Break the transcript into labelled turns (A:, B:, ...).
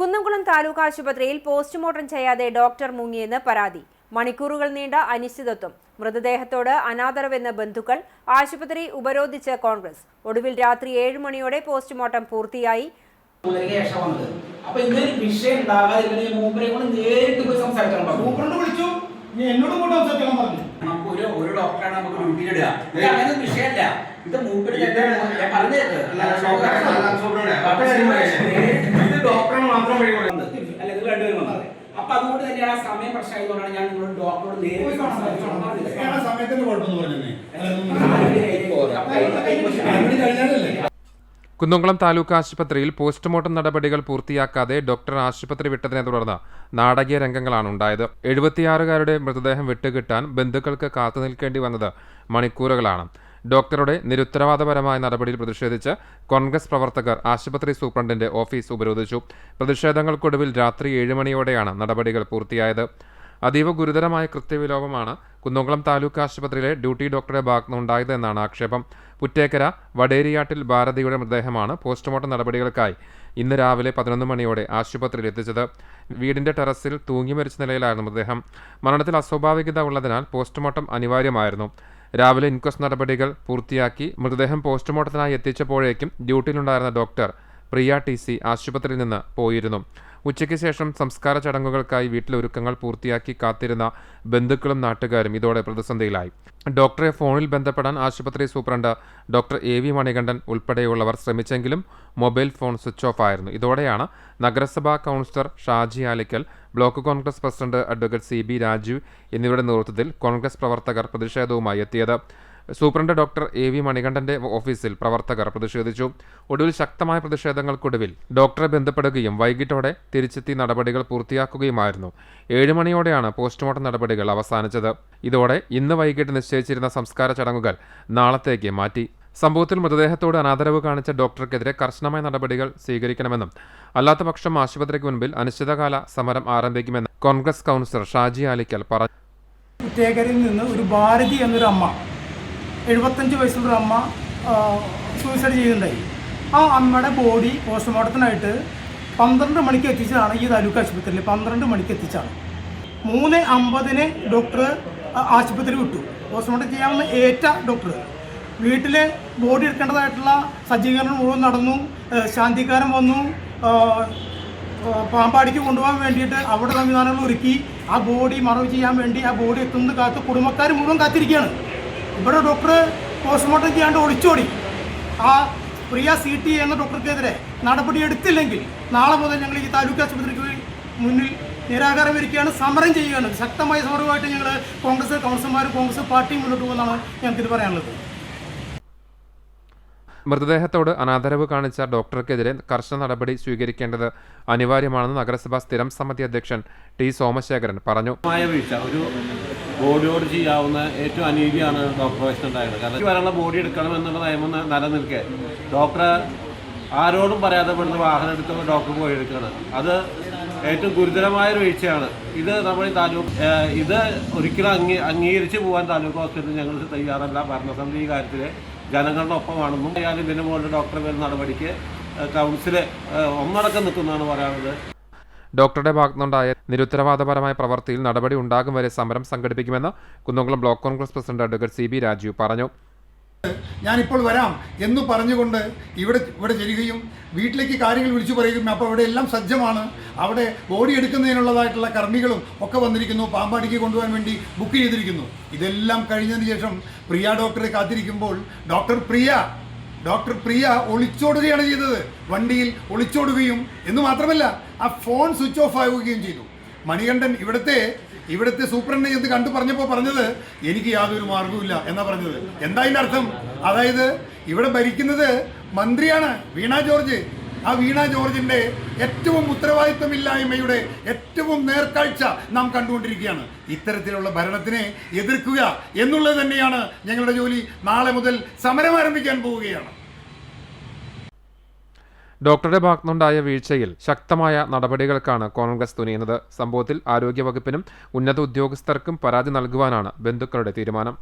A: കുന്നംകുളം താലൂക്ക് ആശുപത്രിയിൽ പോസ്റ്റ്മോർട്ടം ചെയ്യാതെ ഡോക്ടർ മുങ്ങിയെന്ന് പരാതി മണിക്കൂറുകൾ നീണ്ട അനിശ്ചിതത്വം മൃതദേഹത്തോട് അനാദരവെന്ന ബന്ധുക്കൾ ആശുപത്രി ഉപരോധിച്ച് കോൺഗ്രസ് ഒടുവിൽ രാത്രി ഏഴ് മണിയോടെ പോസ്റ്റ്മോർട്ടം പൂർത്തിയായി
B: അപ്പൊ ഇങ്ങനെ വിഷയം മൂപ്പരെ കൊണ്ട് നേരിട്ട് പോയി സംസാരിക്കണം
C: വിളിച്ചു നീ എന്നോട് കൂടെ സംസാരിക്കണം പറഞ്ഞു
B: നമുക്ക് ഒരു ഒരു ഡോക്ടറാണ് നമുക്ക് ഡ്യൂട്ടിയിൽ ഇടുക ഇത് അങ്ങനെ വിഷയമല്ല ഇത് മൂപ്പര് തന്നെ ഞാൻ പറഞ്ഞത്
D: ഇത് ഡോക്ടറെ മാത്രം വഴി
B: അല്ല ഇത് രണ്ടുപേരും വന്നത് അപ്പൊ അതുകൊണ്ട് തന്നെ ആ സമയം പ്രശ്നമായതുകൊണ്ടാണ് ഞാൻ നിങ്ങളോട് ഡോക്ടറോട് നേരിട്ട്
E: കുന്നംകുളം താലൂക്ക് ആശുപത്രിയിൽ പോസ്റ്റ്മോർട്ടം നടപടികൾ പൂർത്തിയാക്കാതെ ഡോക്ടർ ആശുപത്രി വിട്ടതിനെ തുടർന്ന് നാടകീയ രംഗങ്ങളാണ് ഉണ്ടായത്. എഴുപത്തിയാറുകാരുടെ മൃതദേഹം വിട്ടുകിട്ടാൻ ബന്ധുക്കൾക്ക് കാത്തുനിൽക്കേണ്ടി വന്നത് മണിക്കൂറുകളാണ്. ഡോക്ടറുടെ നിരുത്തരവാദപരമായ നടപടിയിൽ പ്രതിഷേധിച്ച് കോൺഗ്രസ് പ്രവർത്തകർ ആശുപത്രി സൂപ്രണ്ടിന്റെ ഓഫീസ് ഉപരോധിച്ചു. പ്രതിഷേധങ്ങൾക്കൊടുവിൽ രാത്രി ഏഴ് മണിയോടെയാണ് നടപടികൾ പൂർത്തിയായത്. അതീവ ഗുരുതരമായ കൃത്യവിലോപമാണ് കുന്നംകുളം താലൂക്ക് ആശുപത്രിയിലെ ഡ്യൂട്ടി ഡോക്ടറുടെ ഭാഗത്തുനിന്നുണ്ടായത് ആക്ഷേപം. പുറ്റേക്കര വടേരിയാട്ടിൽ ഭാരതിയുടെ മൃതദേഹമാണ് പോസ്റ്റ്മോർട്ടം നടപടികൾക്കായി ഇന്ന് രാവിലെ പതിനൊന്ന് മണിയോടെ ആശുപത്രിയിൽ എത്തിച്ചത്. വീടിന്റെ ടെറസിൽ തൂങ്ങി മരിച്ച നിലയിലായിരുന്നു മൃതദേഹം. മരണത്തിൽ അസ്വാഭാവികത ഉള്ളതിനാൽ പോസ്റ്റ്മോർട്ടം അനിവാര്യമായിരുന്നു. രാവിലെ ഇൻക്വസ്റ്റ് നടപടികൾ പൂർത്തിയാക്കി മൃതദേഹം പോസ്റ്റ്മോർട്ടത്തിനായി എത്തിച്ചപ്പോഴേക്കും ഡ്യൂട്ടിയിലുണ്ടായിരുന്ന ഡോക്ടർ പ്രിയ ടി സി ആശുപത്രിയിൽ നിന്ന് പോയിരുന്നു. ഉച്ചയ്ക്ക് ശേഷം സംസ്കാര ചടങ്ങുകൾക്കായി വീട്ടിലെ ഒരുക്കങ്ങൾ പൂർത്തിയാക്കി കാത്തിരുന്ന ബന്ധുക്കളും നാട്ടുകാരും ഇതോടെ പ്രതിസന്ധിയിലായി. ഡോക്ടറെ ഫോണിൽ ബന്ധപ്പെടാൻ ആശുപത്രി superintendent doctor A V Manikandan ഉൾപ്പെടെയുള്ളവർ ശ്രമിച്ചെങ്കിലും മൊബൈൽ ഫോൺ സ്വിച്ച് ഓഫ് ആയിരുന്നു. ഇതോടെയാണ് നഗരസഭാ councillor Shaji Alikkal block Congress president advocate C B Rajeev എന്നിവരുടെ നേതൃത്വത്തിൽ കോൺഗ്രസ് പ്രവർത്തകർ പ്രതിഷേധവുമായി എത്തിയത്. സൂപ്രണ്ട് ഡോക്ടർ എ വി മണികണ്ഠന്റെ ഓഫീസിൽ പ്രവർത്തകർ പ്രതിഷേധിച്ചു. ഒടുവിൽ ശക്തമായ പ്രതിഷേധങ്ങൾക്കൊടുവിൽ ഡോക്ടറെ ബന്ധപ്പെടുകയും വൈകിട്ടോടെ തിരിച്ചെത്തി നടപടികൾ പൂർത്തിയാക്കുകയുമായിരുന്നു. ഏഴ് മണിയോടെയാണ് പോസ്റ്റ്മോർട്ടം നടപടികൾ അവസാനിച്ചത്. ഇതോടെ ഇന്ന് വൈകിട്ട് നിശ്ചയിച്ചിരുന്ന സംസ്കാര ചടങ്ങുകൾ നാളത്തേക്ക് മാറ്റി. സംഭവത്തിൽ മൃതദേഹത്തോട് അനാദരവ് കാണിച്ച ഡോക്ടർക്കെതിരെ കർശനമായ നടപടികൾ സ്വീകരിക്കണമെന്നും അല്ലാത്തപക്ഷം ആശുപത്രിക്ക് മുൻപിൽ അനിശ്ചിതകാല സമരം ആരംഭിക്കുമെന്ന് കോൺഗ്രസ് കൗൺസിലർ ഷാജി ആലിക്കൽ പറഞ്ഞു
C: നിന്ന് ഒരു ഭാരതി എന്നൊരു അമ്മ എഴുപത്തഞ്ച് വയസ്സുള്ള അമ്മ സൂയിസൈഡ് ചെയ്യുന്നുണ്ടായി ആ അമ്മയുടെ ബോഡി പോസ്റ്റ്മോർട്ടത്തിനായിട്ട് പന്ത്രണ്ട് മണിക്ക് എത്തിച്ചതാണ് ഈ താലൂക്ക് ആശുപത്രിയിൽ. പന്ത്രണ്ട് മണിക്ക് എത്തിച്ചാണ് മൂന്ന് അമ്പതിന് ഡോക്ടർ ആശുപത്രി വിട്ടു. പോസ്റ്റ്മോർട്ടം ചെയ്യാവുന്ന ഏറ്റ ഡോക്ടർ വീട്ടിൽ ബോഡി എടുക്കേണ്ടതായിട്ടുള്ള സജ്ജീകരണം മുഴുവൻ നടന്നു. ശാന്തിക്കാരം വന്നു. പാമ്പാടിക്ക് കൊണ്ടുപോകാൻ വേണ്ടിയിട്ട് അവിടെ സംവിധാനങ്ങൾ ഒരുക്കി. ആ ബോഡി മറവ് ചെയ്യാൻ വേണ്ടി ആ ബോഡി എത്തുന്നത് കാത്ത് കുടുംബക്കാർ മുഴുവൻ കാത്തിരിക്കുകയാണ്. ഇവിടെ ഡോക്ടർ പോസ്റ്റ്മോർട്ടം ചെയ്യാണ്ട് ഒളിച്ചോടി. ആ പ്രിയ സി ടി എന്ന ഡോക്ടർക്കെതിരെ നടപടി എടുത്തില്ലെങ്കിൽ നാളെ മുതൽ ഞങ്ങൾ ഈ താലൂക്ക് ആശുപത്രിക്ക് മുന്നിൽ നിരാകാരം ഇരിക്കുകയാണ് സമരം ചെയ്യുകയാണ്. ശക്തമായ സമരമായിട്ട് ഞങ്ങൾ കോൺഗ്രസ് കൗൺസിലർമാരും കോൺഗ്രസ് പാർട്ടിയും മുന്നോട്ട് പോകുന്നതാണ് ഞങ്ങൾക്കിത് പറയാനുള്ളത്.
E: മൃതദേഹത്തോട് അനാദരവ് കാണിച്ച ഡോക്ടർക്കെതിരെ കർശന നടപടി സ്വീകരിക്കേണ്ടത് അനിവാര്യമാണെന്ന് നഗരസഭാ സ്ഥിരം സമിതി അധ്യക്ഷൻ ടി സോമശേഖരൻ പറഞ്ഞു.
F: ഒരു ബോഡിയോട് ചെയ്യാവുന്ന ഏറ്റവും അനീതിയാണ് ഡോക്ടർ വയസ്സിന് ഉണ്ടായത്. കാരണം ഈ വരെയുള്ള ബോഡി എടുക്കണം എന്നുള്ള നിയമം നിലനിൽക്കെ. ഡോക്ടറെ ആരോടും പറയാതെ പെടുന്ന വാഹനം എടുക്കുന്ന ഡോക്ടർ പോയി എടുക്കുകയാണ്. അത് ഏറ്റവും ഗുരുതരമായ ഒരു വീഴ്ചയാണ്. ഇത് നമ്മൾ താലൂക്ക് ഇത് ഒരിക്കലും അംഗീ അംഗീകരിച്ച് പോകാൻ താലൂക്ക് ഹോസ്പിറ്റലിൽ ഞങ്ങൾ തയ്യാറല്ല. ഭരണസമിതി ഈ കാര്യത്തിൽ ജനങ്ങളുടെ ഒപ്പമാണെന്നും ഞാൻ ഇതിന് മുകളിൽ ഡോക്ടറെ വരുന്ന നടപടിക്ക് കൗൺസിൽ ഒന്നടക്കം നിൽക്കുന്നതാണ് പറയാനുള്ളത്.
E: ഡോക്ടറുടെ ഭാഗത്തുനിന്നുണ്ടായ നിരുത്തരവാദപരമായ പ്രവൃത്തിയിൽ നടപടി ഉണ്ടാകും വരെ സമരം സംഘടിപ്പിക്കുമെന്ന് Kunnamkulam block Congress president advocate C B Rajeev പറഞ്ഞു.
G: ഞാനിപ്പോൾ വരാം എന്ന് പറഞ്ഞുകൊണ്ട് ഇവിടെ ഇവിടെ ചെല്ലുകയും വീട്ടിലേക്ക് കാര്യങ്ങൾ വിളിച്ചു പറയുകയും അപ്പോൾ അവിടെ എല്ലാം സജ്ജമാണ്. അവിടെ ബോഡി എടുക്കുന്നതിനുള്ളതായിട്ടുള്ള കർമ്മികളും ഒക്കെ വന്നിരിക്കുന്നു. പാമ്പാടിക്ക് കൊണ്ടുപോകാൻ വേണ്ടി ബുക്ക് ചെയ്തിരിക്കുന്നു. ഇതെല്ലാം കഴിഞ്ഞതിന് ശേഷം പ്രിയ ഡോക്ടറെ കാത്തിരിക്കുമ്പോൾ ഡോക്ടർ പ്രിയ ഡോക്ടർ പ്രിയ ഒളിച്ചോടുകയാണ് ചെയ്തത്. വണ്ടിയിൽ ഒളിച്ചോടുകയും എന്ന് മാത്രമല്ല ആ ഫോൺ സ്വിച്ച് ഓഫ് ആവുകയും ചെയ്തു. മണികണ്ഠൻ ഇവിടുത്തെ ഇവിടുത്തെ സൂപ്രണ്ടിനെ എന്ന് കണ്ടു പറഞ്ഞപ്പോൾ പറഞ്ഞത് എനിക്ക് യാതൊരു മാർഗവുമില്ല എന്നാ പറഞ്ഞത്. എന്താ അതിന്റെ അർത്ഥം? അതായത് ഇവിടെ ഭരിക്കുന്നത് മന്ത്രിയാണ് വീണ ജോർജ്. ആ വീണ ജോർജിന്റെ ഏറ്റവും ഉത്തരവാദിത്വമില്ലായ്മയുടെ ഏറ്റവും നേർക്കാഴ്ച നാം കണ്ടുകൊണ്ടിരിക്കുകയാണ്. ഇത്തരത്തിലുള്ള ഭരണത്തിനെ എതിർക്കുക എന്നുള്ളത് തന്നെയാണ് ഞങ്ങളുടെ ജോലി. നാളെ മുതൽ സമരം ആരംഭിക്കാൻ പോവുകയാണ്.
E: ഡോക്ടറുടെ ഭാഗത്തുനിന്നുണ്ടായ വീഴ്ചയിൽ ശക്തമായ നടപടികൾക്കാണ് കോൺഗ്രസ് തുനിയുന്നത്. സംഭവത്തിൽ ആരോഗ്യവകുപ്പിനും ഉന്നത ഉദ്യോഗസ്ഥർക്കും പരാതി നൽകുവാനാണ് ബന്ധുക്കളുടെ തീരുമാനം.